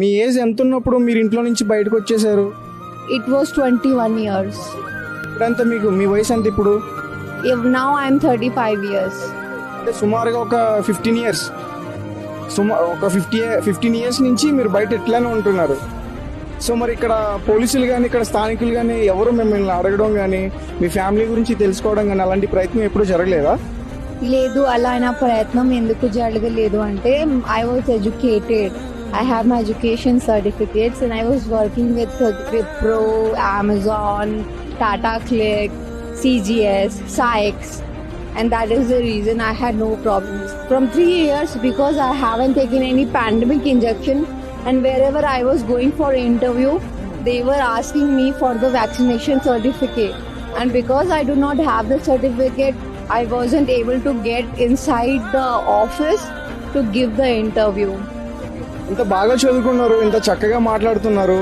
మీ age ఎంత ఉన్నప్పుడు మీరు ఇంట్లో నుంచి బయటకు వచ్చేసారు It was 21 years. ఇప్పుడంతా మీకు మీ వయసు ఎంత ఇప్పుడు? If now I'm 35 years. అంటే సుమారుగా ఒక ఫిఫ్టీన్ ఇయర్స్ సుమా ఒక ఫిఫ్టీ ఫిఫ్టీన్ ఇయర్స్ నుంచి మీరు బయట ఎట్లానే ఉంటున్నారు. సో మరి ఇక్కడ పోలీసులు కానీ ఇక్కడ స్థానికులు కానీ ఎవరు మిమ్మల్ని అడగడం కానీ మీ ఫ్యామిలీ గురించి తెలుసుకోవడం కానీ అలాంటి ప్రయత్నం ఎప్పుడూ జరగలేదా? లేదు అలా నా ప్రయత్నం ఎందుకు జరగలేదు అంటే I was educated I have my education certificates and I was working with Wipro, Amazon, Tata Click, CGS, Sykes, and that is the reason I had no problems. From three years, because I haven't taken any pandemic injection, and wherever I was going for interview, they were asking me for the vaccination certificate. And because I do not have the certificate, I wasn't able to get inside the office to give the interview. ఇంత బాగా చదువుకున్నారు ఇంత చక్కగా మాట్లాడుతున్నారు.